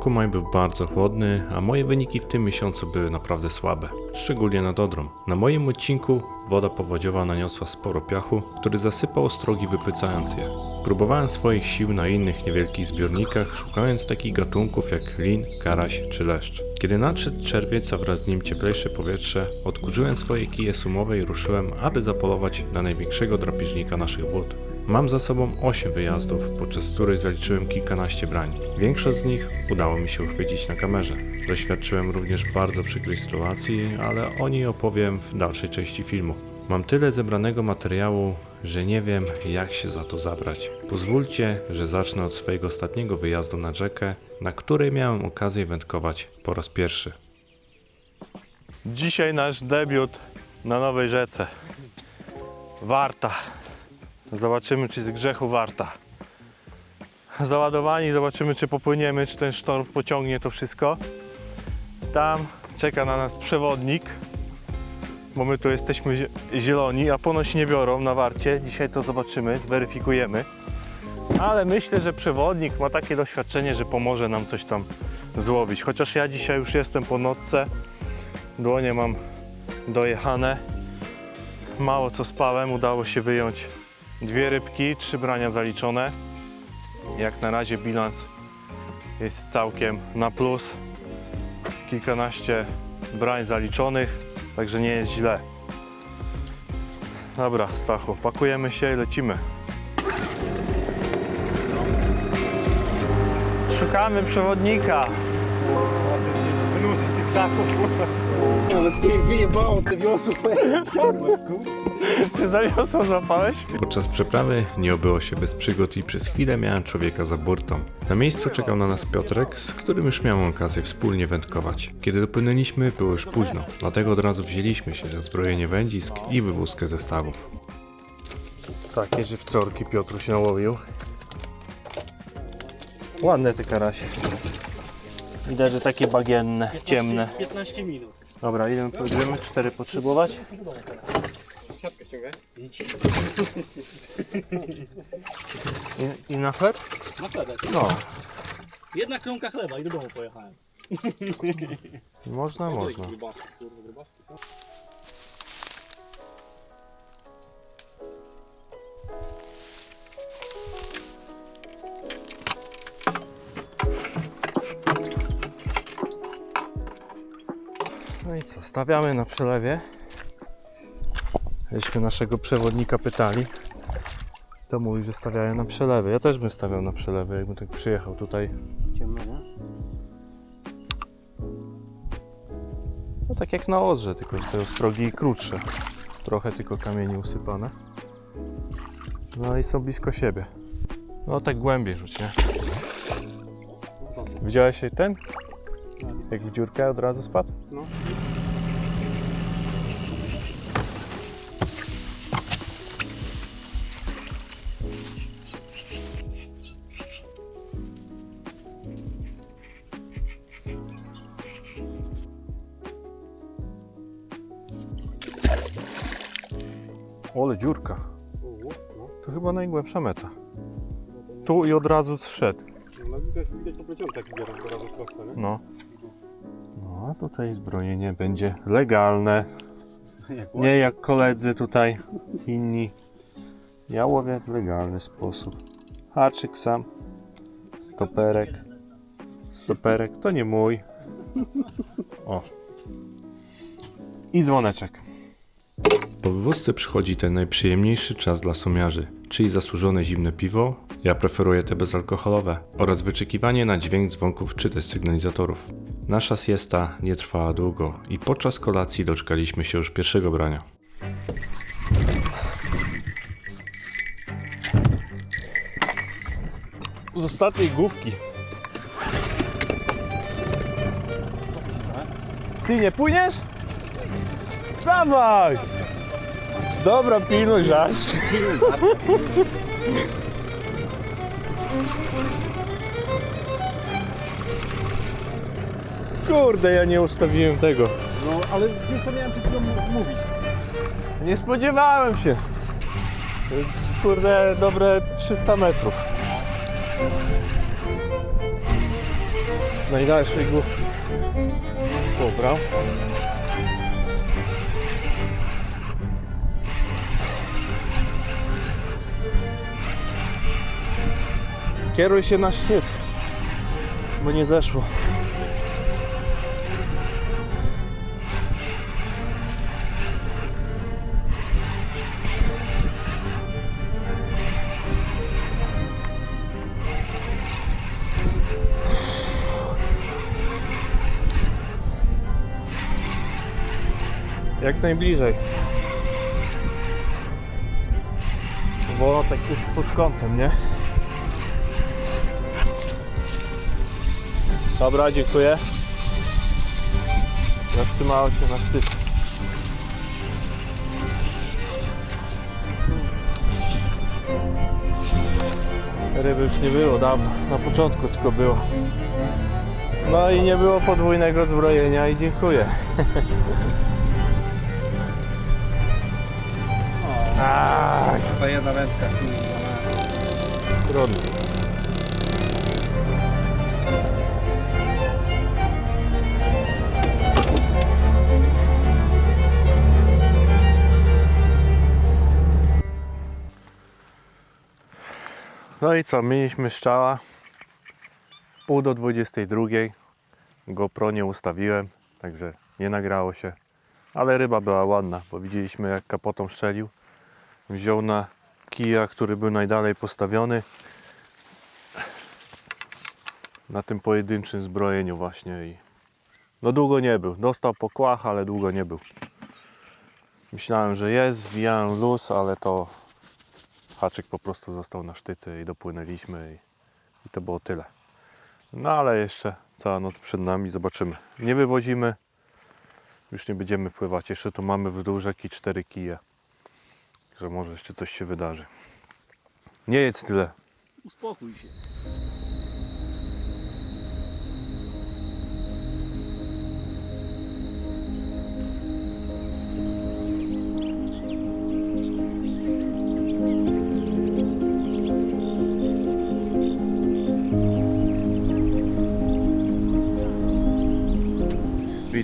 Roku maj był bardzo chłodny, a moje wyniki w tym miesiącu były naprawdę słabe, szczególnie nad Odrą. Na moim odcinku woda powodziowa naniosła sporo piachu, który zasypał ostrogi wypycając je. Próbowałem swoich sił na innych niewielkich zbiornikach, szukając takich gatunków jak lin, karaś czy leszcz. Kiedy nadszedł czerwiec, a wraz z nim cieplejsze powietrze, odkurzyłem swoje kije sumowe i ruszyłem, aby zapolować na największego drapieżnika naszych wód. Mam za sobą 8 wyjazdów, podczas których zaliczyłem kilkanaście brań. Większość z nich udało mi się uchwycić na kamerze. Doświadczyłem również bardzo przykrej sytuacji, ale o niej opowiem w dalszej części filmu. Mam tyle zebranego materiału, że nie wiem jak się za to zabrać. Pozwólcie, że zacznę od swojego ostatniego wyjazdu na rzekę, na której miałem okazję wędkować po raz pierwszy. Dzisiaj nasz debiut na nowej rzece. Warta. Zobaczymy, czy z grzechu warta. Załadowani, zobaczymy, czy popłyniemy, czy ten sztorm pociągnie to wszystko. Tam czeka na nas przewodnik, bo my tu jesteśmy zie- zieloni, a ponoć nie biorą na warcie. Dzisiaj to zobaczymy, zweryfikujemy. Ale myślę, że przewodnik ma takie doświadczenie, że pomoże nam coś tam złowić. Chociaż ja dzisiaj już jestem po nocce, dłonie mam dojechane. Mało co spałem, udało się wyjąć dwie rybki, trzy brania zaliczone. Jak na razie bilans jest całkiem na plus. Kilkanaście brań zaliczonych, także nie jest źle. Dobra, Stachu, pakujemy się i lecimy. Szukamy przewodnika. Wynosi z tych krzaków. Ale ty wyjebało te wiosło. Ty za wiosło złapałeś? Podczas przeprawy nie obyło się bez przygód i przez chwilę miałem człowieka za burtą. Na miejscu czekał na nas Piotrek, z którym już miałem okazję wspólnie wędkować. Kiedy dopłynęliśmy, było już późno, dlatego od razu wzięliśmy się za zbrojenie wędzisk i wywózkę zestawów. Takie żywcorki Piotru się nałowił. Ładne te karasie. Widać, że takie bagienne, ciemne. 15 minut. Dobra, ile my pójdziemy? Cztery potrzebować? Siatkę ściągaj. I, I na chleb? Na chlebek. No, Jedna kromka chleba i do domu pojechałem. można, można. Grubaski, kurwa, grubaski są. I co, stawiamy na przelewie. Jeśli naszego przewodnika pytali, to mówi, że stawiają na przelewie. Ja też bym stawiał na przelewie, jakbym tak przyjechał tutaj. Ciemno, nie? No tak jak na Odrze, tylko te ostrogi krótsze. Trochę tylko kamieni usypane. No i są blisko siebie. No tak głębiej rzuć, nie? Widziałeś ten? Jak w dziurkę od razu spadł? No. Ole dziurka. No. To chyba najgłębsza meta. Tu i od razu zszedł. No widać, widać po zbieram do razu prosto, nie? No. No a tutaj zbrojenie będzie legalne. Nie jak koledzy tutaj inni. Ja łowię w legalny sposób. Haczyk sam. Stoperek. Stoperek to nie mój. O. I dzwoneczek. Po wywózce przychodzi ten najprzyjemniejszy czas dla somiarzy, czyli zasłużone zimne piwo, ja preferuję te bezalkoholowe, oraz wyczekiwanie na dźwięk dzwonków czy też sygnalizatorów. Nasza siesta nie trwała długo i podczas kolacji doczekaliśmy się już pierwszego brania. Z ostatniej główki. Ty nie płyniesz? Dawaj! Dobra, pilnuj żarz. Kurde, ja nie ustawiłem tego. No, ale wiesz, to miałem przed chwilą m- mówić. Nie spodziewałem się. Kurde, dobre 300 metrów. z najdalszego pobrał. Kieruj się na szczyt, bo nie zeszło. Jak najbliżej. Bo tak jest pod kątem, nie? Dobra, dziękuję. Zatrzymało się na szczycie. Ryby już nie było dawno, na początku tylko było. No i nie było podwójnego zbrojenia i dziękuję. Aj, To jedna wędka. trudno. No i co, mieliśmy szczała pół do 22. GoPro nie ustawiłem, także nie nagrało się. Ale ryba była ładna, bo widzieliśmy jak kapotą strzelił. Wziął na kija, który był najdalej postawiony. Na tym pojedynczym zbrojeniu właśnie i no długo nie był. Dostał po kłach, ale długo nie był. Myślałem, że jest, zwijałem luz, ale to haczyk po prostu został na sztyce i dopłynęliśmy i, i to było tyle. No ale jeszcze cała noc przed nami, zobaczymy. Nie wywozimy, już nie będziemy pływać. Jeszcze tu mamy w dół rzeki cztery kije, że może jeszcze coś się wydarzy. Nie jedz tyle. Uspokój się.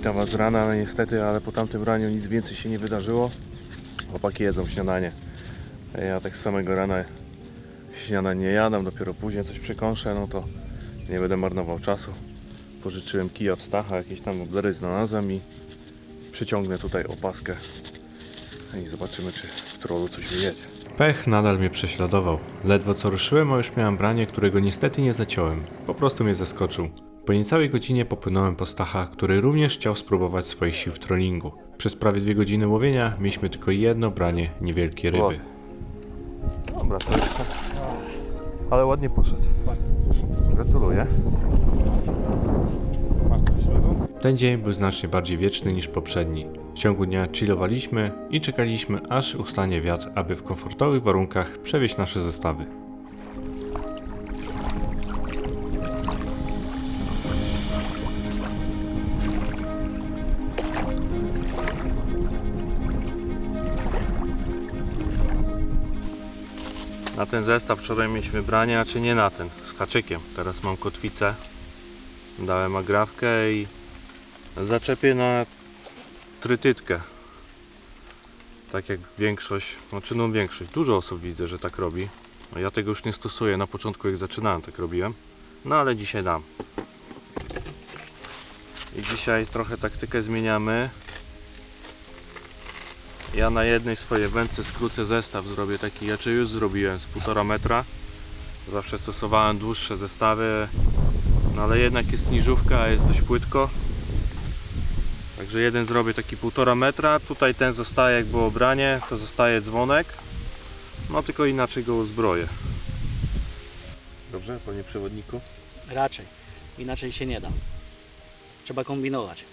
Witam Was rana, niestety, ale po tamtym raniu nic więcej się nie wydarzyło. Chłopaki jedzą śniadanie. Ja tak z samego rana śniadanie nie jadam, dopiero później coś przekąszę, no to nie będę marnował czasu. Pożyczyłem kij od Stacha, jakieś tam oblery znalazłem i przyciągnę tutaj opaskę i zobaczymy, czy w trollu coś wyjedzie. Pech nadal mnie prześladował. Ledwo co ruszyłem, a już miałem branie, którego niestety nie zaciąłem. Po prostu mnie zaskoczył. Po niecałej godzinie popłynąłem po Stacha, który również chciał spróbować swoich sił w trollingu. Przez prawie dwie godziny łowienia mieliśmy tylko jedno branie niewielkie ryby. Ładnie. Dobra, to jeszcze. Ale ładnie poszedł. Gratuluję. Ten dzień był znacznie bardziej wieczny niż poprzedni. W ciągu dnia chillowaliśmy i czekaliśmy aż ustanie wiatr, aby w komfortowych warunkach przewieźć nasze zestawy. Na ten zestaw wczoraj mieliśmy branie, a czy nie na ten, z haczykiem. Teraz mam kotwicę. Dałem agrawkę i zaczepię na trytytkę. Tak jak większość, znaczy no większość, dużo osób widzę, że tak robi. No ja tego już nie stosuję, na początku jak zaczynałem tak robiłem. No ale dzisiaj dam. I dzisiaj trochę taktykę zmieniamy. Ja na jednej swojej wędce skrócę zestaw, zrobię taki, ja czy już zrobiłem z półtora metra. Zawsze stosowałem dłuższe zestawy, no ale jednak jest niżówka, jest dość płytko. Także jeden zrobię taki półtora metra, tutaj ten zostaje jak było branie, to zostaje dzwonek. No tylko inaczej go uzbroję. Dobrze, panie przewodniku? Raczej. Inaczej się nie da. Trzeba kombinować.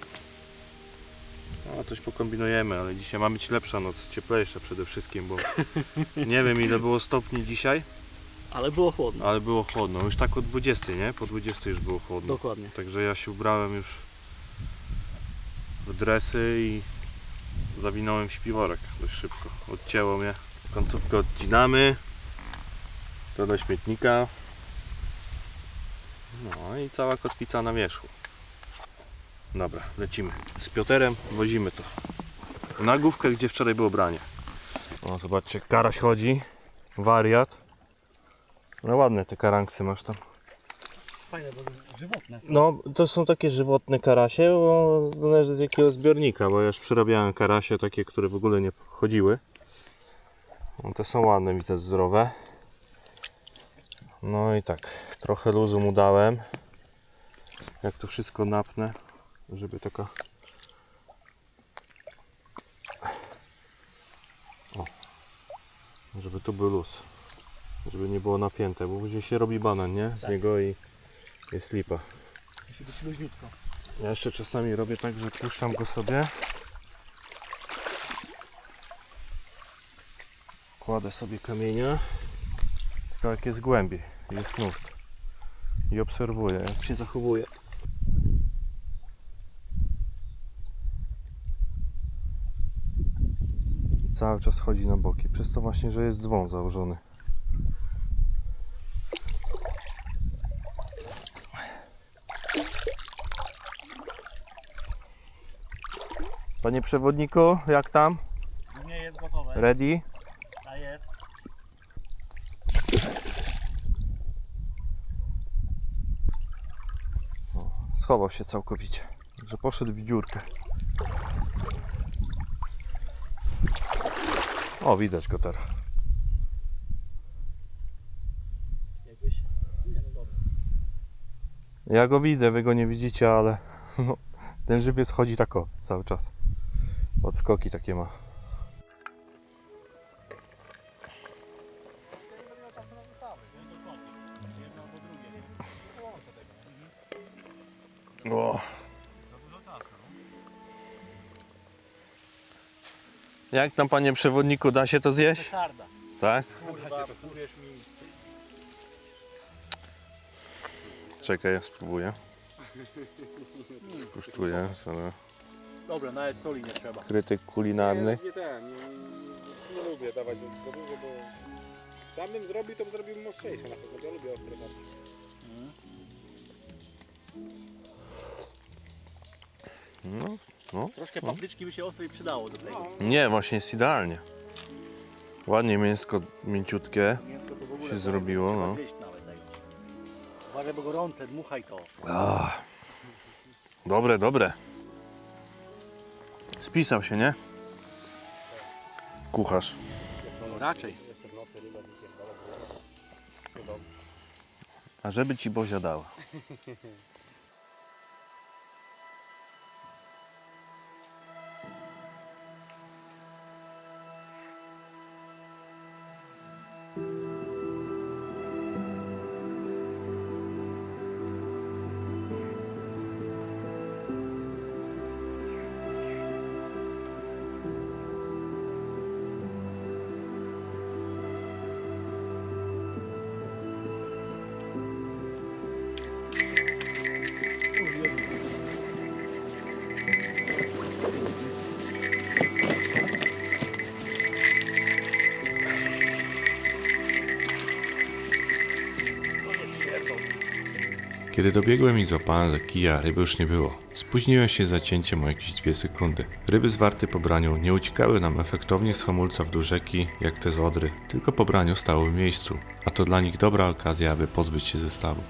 No coś pokombinujemy, ale dzisiaj ma być lepsza noc, cieplejsza przede wszystkim, bo nie wiem ile było stopni dzisiaj. Ale było chłodno. Ale było chłodno, już tak o 20, nie? Po 20 już było chłodno. Dokładnie. Także ja się ubrałem już w dresy i zawinąłem w śpiworek dość szybko. Odcięło mnie. Końcówkę odcinamy. To do śmietnika. No i cała kotwica na wierzchu. Dobra, lecimy. Z Pioterem wozimy to. Na główkę, gdzie wczoraj było branie. O, zobaczcie, karaś chodzi. Wariat. No ładne te karanksy masz tam. Fajne, bo żywotne. No, to są takie żywotne karasie, bo zależy z jakiego zbiornika, bo ja już przerabiałem karasie takie, które w ogóle nie chodziły. No, te są ładne, widać zdrowe. No i tak, trochę luzu mu dałem. Jak to wszystko napnę, żeby taka... O, żeby tu był luz. Żeby nie było napięte, bo później się robi banan, nie? Z Tak. niego i jest lipa. Musi być luźniutko. Ja jeszcze czasami robię tak, że puszczam go sobie. Kładę sobie kamienia. Tylko jak jest głębiej, jest nurt. I obserwuję, jak się zachowuje. Cały czas chodzi na boki. Przez to właśnie, że jest dzwon założony. Panie przewodniku, jak tam? Nie jest gotowe. Ready? A jest. Schował się całkowicie. Że poszedł w dziurkę. O, widać go teraz. Ja go widzę, wy go nie widzicie, ale no, ten żywiec chodzi tak o, cały czas. Odskoki takie ma. O. Jak tam panie przewodniku, da się to zjeść? Petarda. Tak? Czekaj, ja spróbuję. Skosztuję sobie. Dobra, nawet soli nie trzeba. Krytyk kulinarny. Nie, nie, ten, nie, nie lubię dawać za dużo, bo sam bym zrobił, to bym zrobił ostrzejsze na pewno, ja lubię ostre bardziej. No, no. Troszkę papryczki by się ostrej przydało do tego. Nie, właśnie jest idealnie. Ładnie mięsko mięciutkie. Mięsko to w ogóle Się to zrobiło, trzeba no. gryźć nawet tego. Uważaj, bo gorące, dmuchaj to. Ah. Dobre, dobre. Spisał się, nie? Kucharz. No raczej. A żeby ci Bozia dała. Kiedy dobiegłem i złapałem za kija, ryby już nie było. Spóźniłem się za cięciem o jakieś dwie sekundy. Ryby zwarte po braniu nie uciekały nam efektownie z hamulca w dół rzeki, jak te z Odry, tylko po braniu stały w miejscu, a to dla nich dobra okazja, aby pozbyć się zestawu.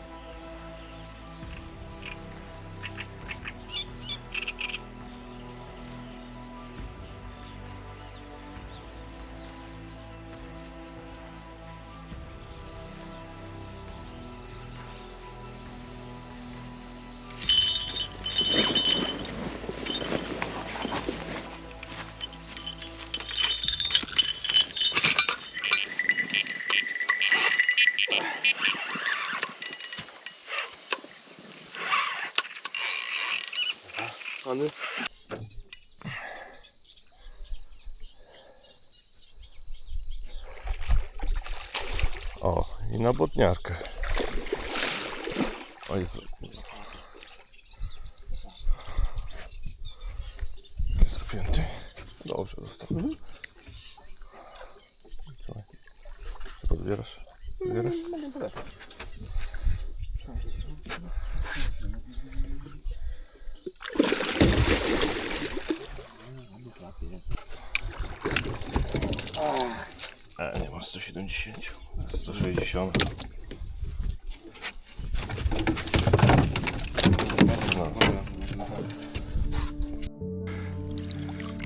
O, i na botniarkę. O Jezu. Jest zapięty. Dobrze, dostał. Co? Co podbierasz? Podbierasz? E, nie ma 170. 160. No.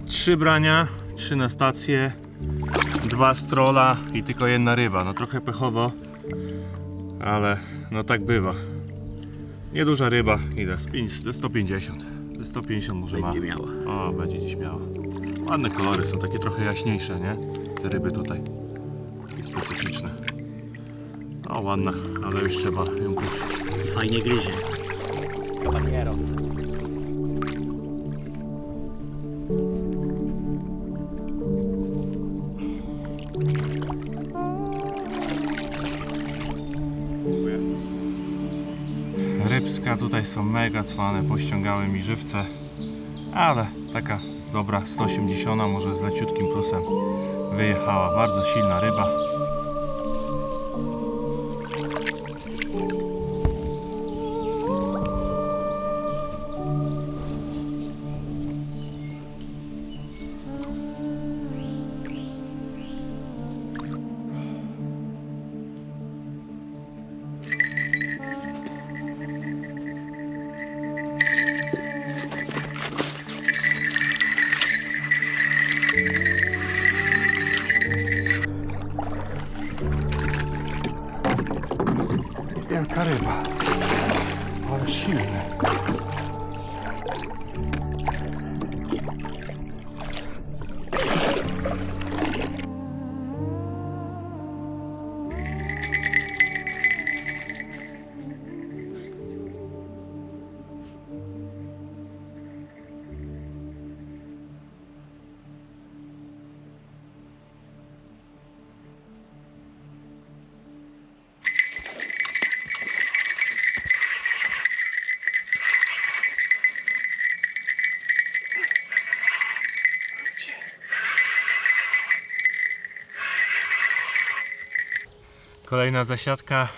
Trzy brania, trzy na stację, dwa strola i tylko jedna ryba. No trochę pechowo, ale no tak bywa. Nieduża ryba, ile? Z pięć- ze 150. Ze 150 może ma. Będzie miała. O, będzie dziś miała. Ładne kolory są, takie trochę jaśniejsze, nie? Te ryby tutaj. Takie specyficzne. O, ładna, ale już trzeba ją puścić. I fajnie gryzie. Caballeros. Rybska tutaj są mega cwane, pościągały mi żywce, ale taka dobra 180 może z leciutkim plusem wyjechała. Bardzo silna ryba. Ale silny. Kolejna zasiadka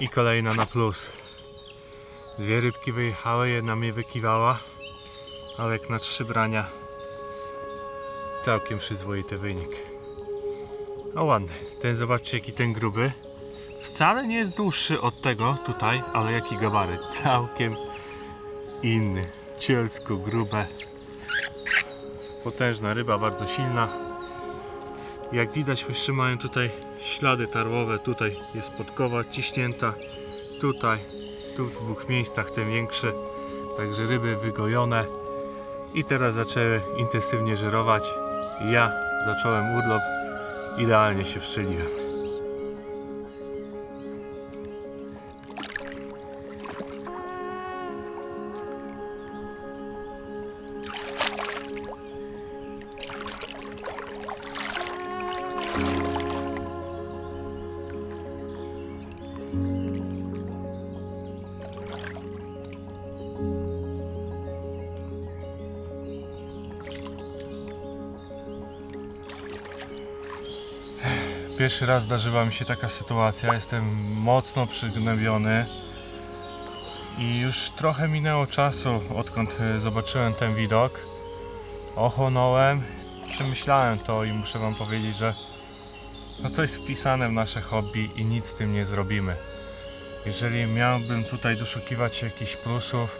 i kolejna na plus. Dwie rybki wyjechały, jedna mnie wykiwała, ale jak na trzy brania całkiem przyzwoity wynik. O ładny. Ten zobaczcie jaki ten gruby. Wcale nie jest dłuższy od tego tutaj, ale jaki gabaryt. Całkiem inny. Cielsko grube. Potężna ryba, bardzo silna. Jak widać jeszcze mają tutaj ślady tarłowe. Tutaj jest podkowa ciśnięta. Tutaj, tu w dwóch miejscach ten większy. Także ryby wygojone. I teraz zaczęły intensywnie żerować. Ja zacząłem urlop. Idealnie się wstrzeliłem. Pierwszy raz zdarzyła mi się taka sytuacja. Jestem mocno przygnębiony. I już trochę minęło czasu, odkąd e, zobaczyłem ten widok. Ochłonąłem, przemyślałem to i muszę Wam powiedzieć, że no to jest wpisane w nasze hobby i nic z tym nie zrobimy. Jeżeli miałbym tutaj doszukiwać jakichś plusów,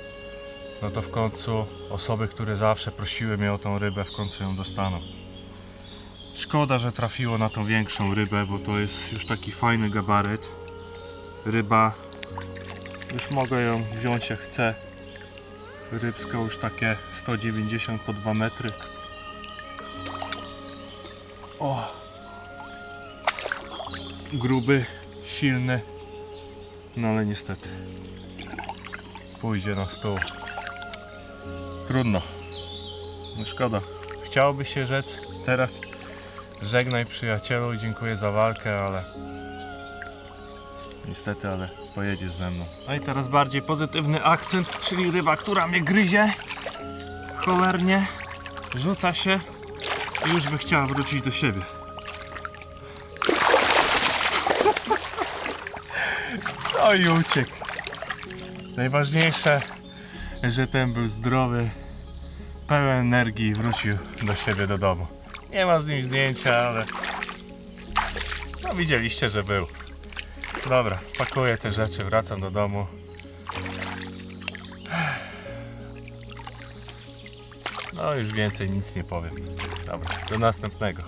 no to w końcu osoby, które zawsze prosiły mnie o tą rybę, w końcu ją dostaną. Szkoda, że trafiło na tą większą rybę, bo to jest już taki fajny gabaryt. Ryba, już mogę ją wziąć jak chcę. Rybska już takie 190 po 2 metry. O! Gruby, silny, no ale niestety pójdzie na stół. Trudno. No szkoda. Chciałoby się rzec teraz Żegnaj przyjacielu, dziękuję za walkę, ale niestety, ale pojedziesz ze mną. No i teraz bardziej pozytywny akcent, czyli ryba, która mnie gryzie. Cholernie, rzuca się i już by chciała wrócić do siebie. No i uciekł. Najważniejsze, że ten był zdrowy, pełen energii i wrócił do siebie do domu. Nie ma z nim zdjęcia, ale no widzieliście, że był. Dobra, pakuję te rzeczy, wracam do domu. No już więcej nic nie powiem. Dobra, do następnego.